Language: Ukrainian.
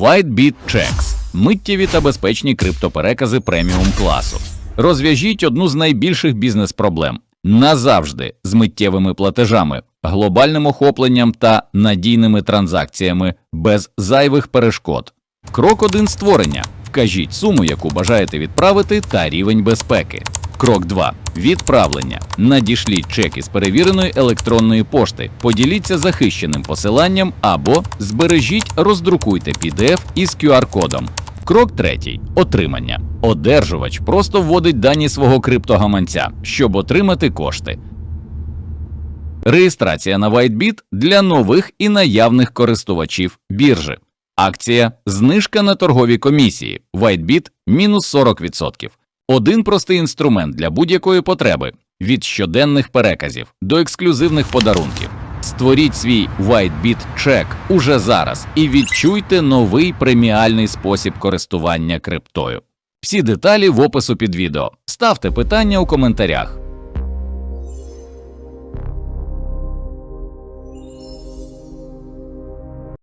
WhiteBit Checks – миттєві та безпечні криптоперекази преміум класу. Розв'яжіть одну з найбільших бізнес-проблем назавжди з миттєвими платежами, глобальним охопленням та надійними транзакціями без зайвих перешкод. Крок 1 створення. Вкажіть суму, яку бажаєте відправити, та рівень безпеки. Крок 2. Відправлення. Надішліть чек із перевіреної електронної пошти, поділіться захищеним посиланням або збережіть, роздрукуйте PDF із QR-кодом. Крок третій отримання. Одержувач просто вводить дані свого криптогаманця, щоб отримати кошти. Реєстрація на WhiteBit для нових і наявних користувачів біржі. Акція знижка на торгові комісії. WhiteBit – мінус 40%. Один простий інструмент для будь-якої потреби від щоденних переказів до ексклюзивних подарунків. Створіть свій WhiteBit чек уже зараз і відчуйте новий преміальний спосіб користування криптою. Всі деталі в опису під відео. Ставте питання у коментарях.